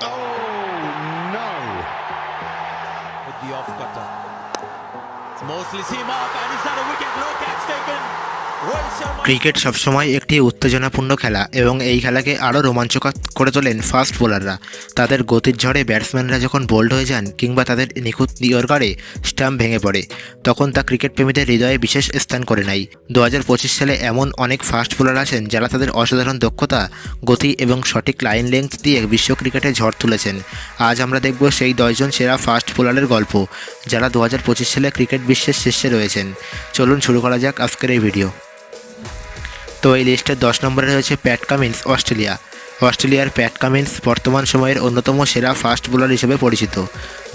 Oh, no. with the off cutter. It's Mosley him up and it's not a wicket. No catch taken. Cricket সবসময় একটি উত্তেজনাপূর্ণ খেলা এবং এই খেলাকে আরও রোমাঞ্চকর করে তোলেন ফাস্ট বোলাররা। তাদের গতির ঝড়ে ব্যাটসম্যানরা যখন বোল্ড হয়ে যান কিংবা তাদের নিখুঁত ইয়র্কারে স্টাম্প ভেঙে পড়ে, তখন তা ক্রিকেট প্রেমীদের হৃদয়ে বিশেষ স্থান করে নেয়। দু হাজার পঁচিশ সালে এমন অনেক ফাস্ট বোলার আছেন যারা তাদের অসাধারণ দক্ষতা, গতি এবং সঠিক লাইন লেংথ দিয়ে বিশ্ব ক্রিকেটে ঝড় তুলেছেন। আজ আমরা দেখব সেই দশজন সেরা ফাস্ট বোলারের গল্প, যারা দু হাজার পঁচিশ সালে ক্রিকেট বিশ্বের শীর্ষে রয়েছেন। চলুন শুরু করা যাক আজকের এই ভিডিও। তো এই লিস্টের দশ নম্বরে রয়েছে প্যাট কামিন্স, অস্ট্রেলিয়া। অস্ট্রেলিয়ার প্যাট কামিন্স বর্তমান সময়ের অন্যতম সেরা ফাস্ট বোলার হিসেবে পরিচিত।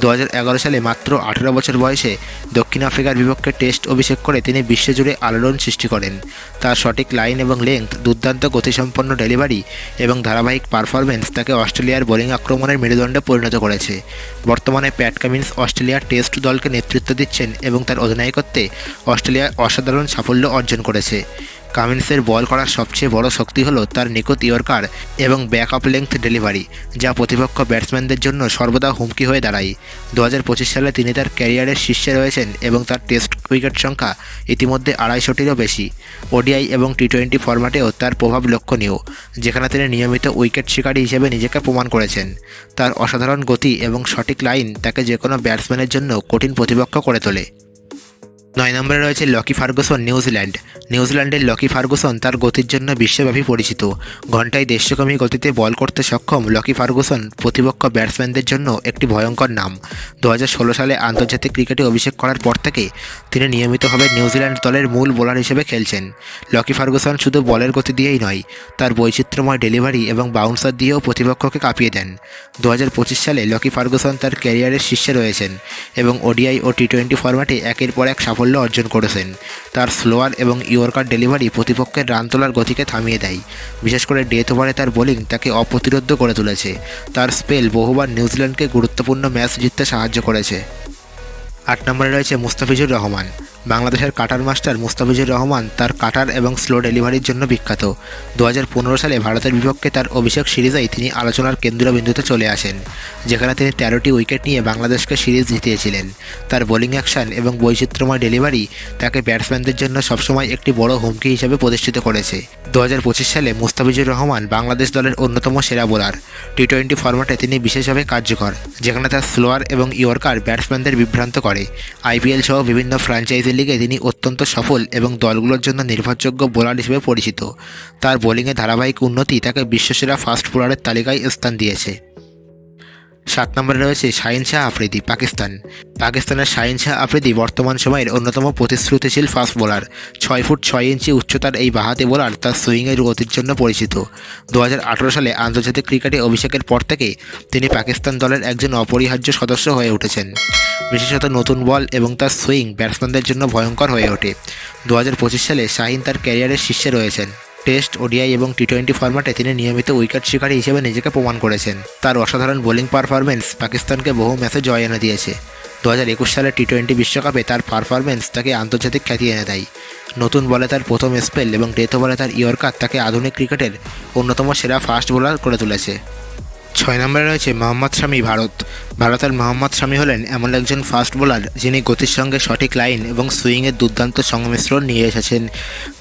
দু হাজার এগারো সালে মাত্র আঠেরো বছর বয়সে দক্ষিণ আফ্রিকার বিপক্ষে টেস্ট অভিষেক করে তিনি বিশ্বজুড়ে আলোড়ন সৃষ্টি করেন। তার সঠিক লাইন এবং লেংথ, দুর্দান্ত গতিসম্পন্ন ডেলিভারি এবং ধারাবাহিক পারফরমেন্স তাকে অস্ট্রেলিয়ার বোলিং আক্রমণের মেরুদণ্ডে পরিণত করেছে। বর্তমানে প্যাট কামিন্স অস্ট্রেলিয়ার টেস্ট দলকে নেতৃত্ব দিচ্ছেন এবং তার অধিনায়কত্বে অস্ট্রেলিয়া অসাধারণ সাফল্য অর্জন করেছে। কামিন্সের বল করার সবচেয়ে বড় শক্তি হলো তার নিখুঁত ইয়র্কার এবং ব্যাক আপ লেংথ ডেলিভারি যা প্রতিপক্ষ ব্যাটসম্যানদের জন্য সর্বদা হুমকি হয়ে দাঁড়ায়। দু হাজার পঁচিশ সালে তিনি তার ক্যারিয়ারের শীর্ষে রয়েছেন এবং তার টেস্ট উইকেট সংখ্যা ইতিমধ্যে আড়াইশোটিরও বেশি। ওডিআই এবং টি টোয়েন্টি ফরম্যাটেও তার প্রভাব লক্ষণীয়, যেখানে তিনি নিয়মিত উইকেট শিকারী হিসেবে নিজেকে প্রমাণ করেছেন। তার অসাধারণ গতি এবং সঠিক লাইন তাকে যে কোনো ব্যাটসম্যানের জন্য কঠিন প্রতিপক্ষ করে তোলে। নয় নম্বরে রয়েছে লকি ফার্গুসন, নিউজিল্যান্ড। নিউজিল্যান্ডের লকি ফার্গুসন তার গতির জন্য বিশ্বব্যাপী পরিচিত। ঘন্টায় দেড়শোকমি গতিতে বল করতে সক্ষম লকি ফার্গুসন প্রতিপক্ষ ব্যাটসম্যানদের জন্য একটি ভয়ঙ্কর নাম। দু হাজার ষোলো সালে আন্তর্জাতিক ক্রিকেটে অভিষেক করার পর থেকে তিনি নিয়মিতভাবে নিউজিল্যান্ড দলের মূল বোলার হিসেবে খেলছেন। লকি ফার্গুসন শুধু বলের গতি দিয়েই নয়, তার বৈচিত্র্যময় ডেলিভারি এবং বাউন্সার দিয়েও প্রতিপক্ষকে কাঁপিয়ে দেন। দু হাজার পঁচিশ সালে লকি ফার্গুসন তার ক্যারিয়ারের শীর্ষে রয়েছেন এবং ওডিআই ও টি টোয়েন্টি ফরম্যাটে একের পর এক সাফল্য অর্জন করেছেন। তার স্লোয়ার এবং ইয়র্কার ডেলিভারি প্রতিপক্ষের রান তোলার গতিকে থামিয়ে দেয়। বিশেষ করে ডেথ ওভারে তার বোলিং তাকে অপ্রতিরোধ্য করে তুলেছে। তার স্পেল বহুবার নিউজিল্যান্ডকে গুরুত্বপূর্ণ ম্যাচ জিততে সাহায্য করেছে। আট নম্বরে রয়েছে মুস্তাফিজুর রহমান। বাংলাদেশের কাটার মাস্টার মুস্তাফিজুর রহমান তার কাটার এবং স্লো ডেলিভারির জন্য বিখ্যাত। দু হাজার পনেরো সালে ভারতের বিপক্ষে তার অভিষেক সিরিজেই তিনি আলোচনার কেন্দ্রবিন্দুতে চলে আসেন, যেখানে তিনি তেরোটি উইকেট নিয়ে বাংলাদেশকে সিরিজ জিতিয়েছিলেন। তার বোলিং অ্যাকশন এবং বৈচিত্র্যময় ডেলিভারি তাকে ব্যাটসম্যানদের জন্য সবসময় একটি বড় হুমকি হিসেবে প্রতিষ্ঠিত করেছে। দু হাজার পঁচিশ সালে মুস্তাফিজুর রহমান বাংলাদেশ দলের অন্যতম সেরা বোলার। টি টোয়েন্টি ফরম্যাটে তিনি বিশেষভাবে কার্যকর, যেখানে তার স্লোয়ার এবং ইয়র্কার ব্যাটসম্যানদের বিভ্রান্ত করে। আইপিএল সহ বিভিন্ন ফ্র্যাঞ্চাইজি লিগে তিনি অত্যন্ত সফল এবং দলগুলোর জন্য নির্ভরযোগ্য বোলার হিসেবে পরিচিত। তার বোলিংয়ে ধারাবাহিক উন্নতি তাকে বিশ্বসেরা ফাস্ট বোলারের তালিকায় স্থান দিয়েছে। সাত নম্বরে রয়েছে শাহিন শাহ আফ্রিদি, পাকিস্তান। পাকিস্তানের শাহিন শাহ আফ্রিদি বর্তমান সময়ের অন্যতম প্রতিশ্রুতিশীল ফাস্ট বোলার ছয় ফুট ছয় ইঞ্চি উচ্চতার এই বাহাতি বোলার তার সুইংয়ের গতির জন্য পরিচিত। দু হাজার আঠেরো সালে আন্তর্জাতিক ক্রিকেটে অভিষেকের পর থেকে তিনি পাকিস্তান দলের একজন অপরিহার্য সদস্য হয়ে উঠেছেন। বিশেষত নতুন বল এবং তার সুইং ব্যাটসম্যানদের জন্য ভয়ঙ্কর হয়ে ওঠে। দু হাজার পঁচিশ সালে শাহিন তার ক্যারিয়ারের শীর্ষে রয়েছেন। টেস্ট, ওডিআই এবং টি টোয়েন্টি ফরম্যাটে তিনি নিয়মিত উইকেট শিকারী হিসেবে নিজেকে প্রমাণ করেছেন। তার অসাধারণ বোলিং পারফরমেন্স পাকিস্তানকে বহু ম্যাচে জয় এনে দিয়েছে। দু হাজার একুশ সালে টি টোয়েন্টি বিশ্বকাপে তার পারফরমেন্স তাকে আন্তর্জাতিক খ্যাতি এনে দেয়। নতুন বলে তার প্রথম স্পেল এবং ডেথ বলে তার ইয়র্কার তাকে আধুনিক ক্রিকেটের অন্যতম সেরা ফাস্ট বোলার করে তুলেছে। ছয় নম্বরে রয়েছে মোহাম্মদ শামি ভারত। ভারতের মোহাম্মদ শামি হলেন এমন একজন ফাস্ট বোলার যিনি গতির সঙ্গে সঠিক লাইন এবং সুইংয়ের দুর্দান্ত সংমিশ্রণ নিয়ে এসেছেন।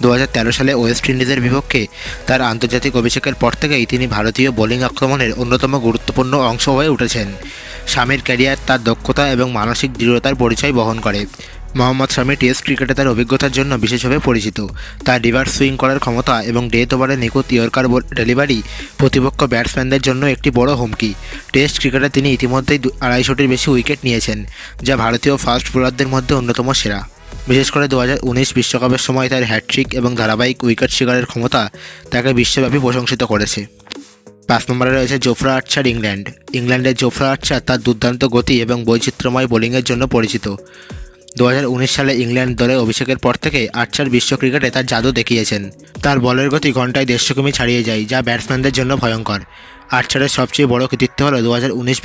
দু হাজার তেরো সালে ওয়েস্ট ইন্ডিজের বিপক্ষে তার আন্তর্জাতিক অভিষেকের পর থেকেই তিনি ভারতীয় বোলিং আক্রমণের অন্যতম গুরুত্বপূর্ণ অংশ হয়ে উঠেছেন। স্বামীর ক্যারিয়ার তার দক্ষতা এবং মানসিক দৃঢ়তার পরিচয় বহন করে। মোহাম্মদ শামি টেস্ট ক্রিকেটে তার অভিজ্ঞতার জন্য বিশেষভাবে পরিচিত। তার রিভার্স সুইং করার ক্ষমতা এবং ডেথ ওভারে নিখুঁত ইয়র্কার ডেলিভারি প্রতিপক্ষ ব্যাটসম্যানদের জন্য একটি বড় হুমকি। টেস্ট ক্রিকেটে তিনি ইতিমধ্যেই আড়াইশোটির বেশি উইকেট নিয়েছেন, যা ভারতীয় ফাস্ট বোলারদের মধ্যে অন্যতম সেরা। বিশেষ করে দু বিশ্বকাপের সময় তার হ্যাট্রিক এবং ধারাবাহিক উইকেট শিকারের ক্ষমতা তাকে বিশ্বব্যাপী প্রশংসিত করেছে। পাঁচ নম্বরে রয়েছে জোফরা আর্চার ইংল্যান্ড। ইংল্যান্ডের জোফরা আর্চার তার দুর্দান্ত গতি এবং বৈচিত্র্যময় বোলিংয়ের জন্য পরিচিত। দু হাজার উনিশ সালে ইংল্যান্ড দলে অভিষেকের পর থেকে আর্চার বিশ্ব ক্রিকেটে তার জাদু দেখিয়েছেন। তার বলের গতি ঘন্টায় দেড়শো কিমি ছাড়িয়ে যায়, যা ব্যাটসম্যানদের জন্য ভয়ঙ্কর। আর্চারের সবচেয়ে বড় কৃতিত্ব হল দু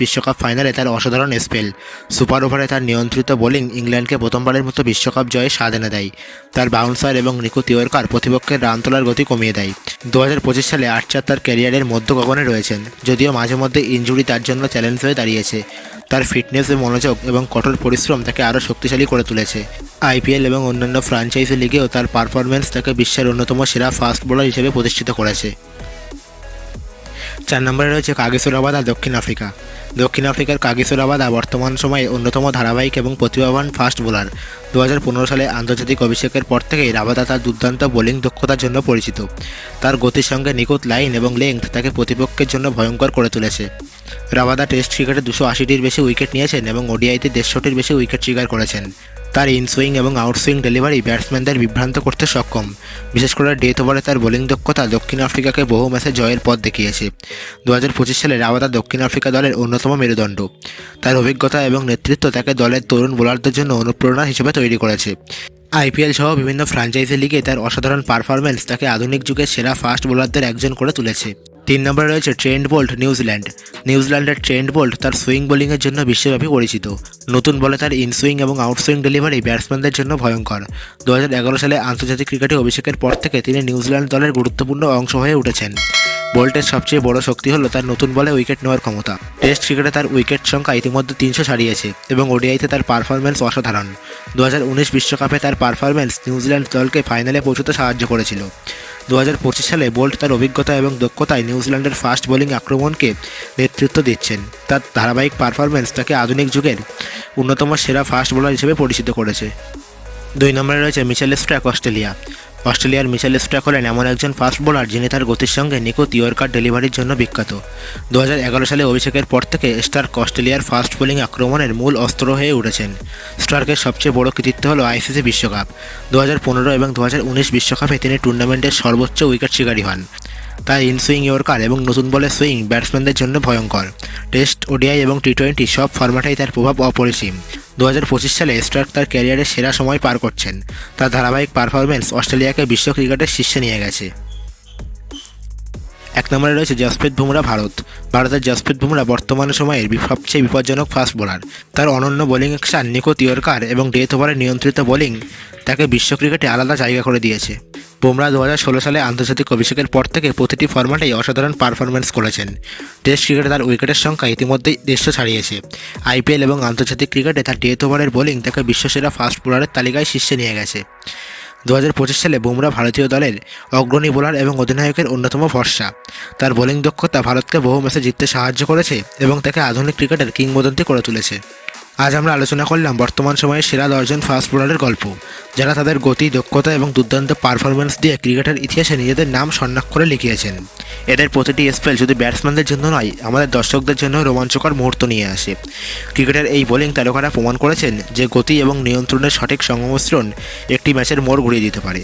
বিশ্বকাপ ফাইনালে তার অসাধারণ স্পেল। সুপার ওভারে তার নিয়ন্ত্রিত বোলিং ইংল্যান্ডকে প্রথমবারের মতো বিশ্বকাপ জয়ে স্বাদ এনে দেয়। তার বাউন্সার এবং নিকু তিওরকার প্রতিপক্ষের রান তোলার গতি কমিয়ে দেয়। দু হাজার পঁচিশ সালে আর্চার তার ক্যারিয়ারের মধ্য গগনে রয়েছেন, যদিও মাঝে মধ্যে ইনজুরি তার জন্য চ্যালেঞ্জ হয়ে দাঁড়িয়েছে। তার ফিটনেস, মনোযোগ এবং কঠোর পরিশ্রম তাকে আরও শক্তিশালী করে তুলেছে। আইপিএল এবং অন্যান্য ফ্রাঞ্চাইজি লিগেও তার পারফরমেন্স তাকে বিশ্বের অন্যতম সেরা ফাস্ট বোলার হিসেবে প্রতিষ্ঠিত করেছে। চার নম্বরে রয়েছে কাগিসোরাবাদা দক্ষিণ আফ্রিকা। দক্ষিণ আফ্রিকার কাগিসোরাবাদা বর্তমান সময়ে অন্যতম ধারাবাহিক এবং প্রতিভাবান ফাস্ট বোলার। দু হাজার পনেরো সালে আন্তর্জাতিক অভিষেকের পর থেকেই রাবাদা তার দুর্দান্ত বোলিং দক্ষতার জন্য পরিচিত। তার গতির সঙ্গে নিখুঁত লাইন এবং লেংথ তাকে প্রতিপক্ষের জন্য ভয়ঙ্কর করে তুলেছে। রাবাদা টেস্ট ক্রিকেটে দুশো আশিটির বেশি উইকেট নিয়েছেন এবং ওডিআইতে দেড়শোটির বেশি উইকেট শিকার করেছেন। তার ইনসুইং এবং আউটসুইং ডেলিভারি ব্যাটসম্যানদের বিভ্রান্ত করতে সক্ষম। বিশেষ করে ডেথ ওভারে তার বোলিং দক্ষতা দক্ষিণ আফ্রিকাকে বহু ম্যাচে জয়ের পথ দেখিয়েছে। দু হাজার পঁচিশ সালে রাবাদা দক্ষিণ আফ্রিকা দলের অন্যতম মেরুদণ্ড। তার অভিজ্ঞতা এবং নেতৃত্ব তাকে দলের তরুণ বোলারদের জন্য অনুপ্রেরণা হিসেবে তৈরি করেছে। আইপিএল সহ বিভিন্ন ফ্র্যাঞ্চাইজি লিগে তার অসাধারণ পারফরমেন্স তাকে আধুনিক যুগের সেরা ফাস্ট বোলারদের একজন করে তুলেছে। তিন নম্বরে রয়েছে ট্রেন্ড বোল্ট, নিউজিল্যান্ড। নিউজিল্যান্ডের ট্রেন্ড বোল্ট তার সুইং বোলিংয়ের জন্য বিশ্বব্যাপী পরিচিত। নতুন বলে তার ইনসুইং এবং আউটসুইং ডেলিভারি ব্যাটসম্যানদের জন্য ভয়ঙ্কর। দু হাজার এগারো সালে আন্তর্জাতিক ক্রিকেটে অভিষেকের পর থেকে তিনি নিউজিল্যান্ড দলের গুরুত্বপূর্ণ অংশ হয়ে উঠেছেন। বোল্টের সবচেয়ে বড় শক্তি হলো তার নতুন বলে উইকেট নেওয়ার ক্ষমতা। টেস্ট ক্রিকেটে তার উইকেট সংখ্যা ইতিমধ্যে তিনশো ছাড়িয়েছে এবং ওডিআইতে তার পারফরমেন্স অসাধারণ। দু বিশ্বকাপে তার পারফরমেন্স নিউজিল্যান্ড দলকে ফাইনালে পৌঁছতে সাহায্য করেছিল। দু হাজার পঁচিশ সালে বোল্ট তার অভিজ্ঞতা এবং দক্ষতায় নিউজিল্যান্ডের ফাস্ট বোলিং আক্রমণকে নেতৃত্ব দিচ্ছেন। তার ধারাবাহিক পারফরম্যান্স তাকে আধুনিক যুগের অন্যতম সেরা ফাস্ট বোলার হিসেবে পরিচিত করেছে। দুই নম্বরে রয়েছে মিচেল স্ট্র্যাক অস্ট্রেলিয়া। অস্ট্রেলিয়ার মিচেল স্ট্র্যাক হলেন এমন একজন ফাস্ট বোলার যিনি তার গতির সঙ্গে নিখুঁত ইয়র্কার ডেলিভারির জন্য বিখ্যাত। দু হাজার এগারো সালে অভিষেকের পর থেকে স্টার্ক অস্ট্রেলিয়ার ফাস্ট বোলিং আক্রমণের মূল অস্ত্র হয়ে উঠেছেন। স্টার্কের সবচেয়ে বড় কৃতিত্ব হল আইসিসি বিশ্বকাপ। দু হাজার পনেরো এবং দু বিশ্বকাপে তিনি টুর্নামেন্টের সর্বোচ্চ উইকেট শিকারী হন। তার ইনসুইং ইয়র্কার এবং নতুন বলের সুইং ব্যাটসম্যানদের জন্য ভয়ঙ্কর। টেস্ট, ওডিআই এবং টি টোয়েন্টি সব ফরম্যাটেই তার প্রভাব অপরিসীম। দু হাজার পঁচিশ সালে স্টার্ক তার ক্যারিয়ারের সেরা সময় পার করছেন। তার ধারাবাহিক পারফরমেন্স অস্ট্রেলিয়াকে বিশ্ব ক্রিকেটের শীর্ষে নিয়ে গেছে। এক নম্বরে রয়েছে জসপ্রীত বুমরা ভারত। ভারতের জসপ্রীত বুমরা বর্তমান সময়ের সবচেয়ে বিপজ্জনক ফাস্ট বোলার। তার অনন্য বোলিং অ্যাকশন নিকো তিয়রকার এবং ডেথ ওভারের নিয়ন্ত্রিত বোলিং তাকে বিশ্ব ক্রিকেটে আলাদা জায়গা করে দিয়েছে। বুমরা দু হাজার ষোলো সালে আন্তর্জাতিক অভিষেকের পর থেকে প্রতিটি ফরম্যাটেই অসাধারণ পারফরমেন্স করেছেন। টেস্ট ক্রিকেটে তার উইকেটের সংখ্যা ইতিমধ্যেই দেড়শো ছাড়িয়েছে। আইপিএল এবং আন্তর্জাতিক ক্রিকেটে তার ডেথ ওভারের বোলিং তাকে বিশ্বসেরা ফাস্ট বোলারের তালিকায় শীর্ষে নিয়ে গেছে। দু হাজার পঁচিশ সালে বুমরা ভারতীয় দলের অগ্রণী বোলার এবং অধিনায়কের অন্যতম ভরসা। তার বোলিং দক্ষতা ভারতকে বহু ম্যাচে জিততে সাহায্য করেছে এবং তাকে আধুনিক ক্রিকেটের কিংবদন্তি করে তুলেছে। আজ আমরা আলোচনা করলাম বর্তমান সময়ে সেরা দশজন ফাস্ট বোলারের গল্প, যারা তাদের গতি, দক্ষতা এবং দুর্দান্ত পারফরমেন্স দিয়ে ক্রিকেটের ইতিহাসে নিজেদের নাম করে লিখিয়েছেন। এদের প্রতিটি স্পেল শুধু ব্যাটসম্যানদের জন্য নয়, আমাদের দর্শকদের জন্য রোমাঞ্চকর মুহূর্ত নিয়ে আসে। ক্রিকেটের এই বোলিং তারকারা প্রমাণ করেছেন যে গতি এবং নিয়ন্ত্রণের সঠিক সংমিশ্রণ একটি ম্যাচের মোড় ঘুরিয়ে দিতে পারে।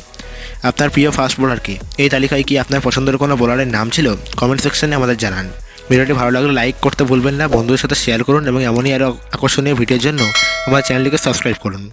আপনার প্রিয় ফাস্ট বোলার কি? এই তালিকায় কি আপনার পছন্দের কোনো বোলারের নাম ছিল? কমেন্ট সেকশনে আমাদের জানান। ভিডিওটি ভালো লাগলে লাইক করতে ভুলবেন না, বন্ধুদের সাথে শেয়ার করুন এবং এমনই আরও আকর্ষণীয় ভিডিওর জন্য আমার চ্যানেলটিকে সাবস্ক্রাইব করুন।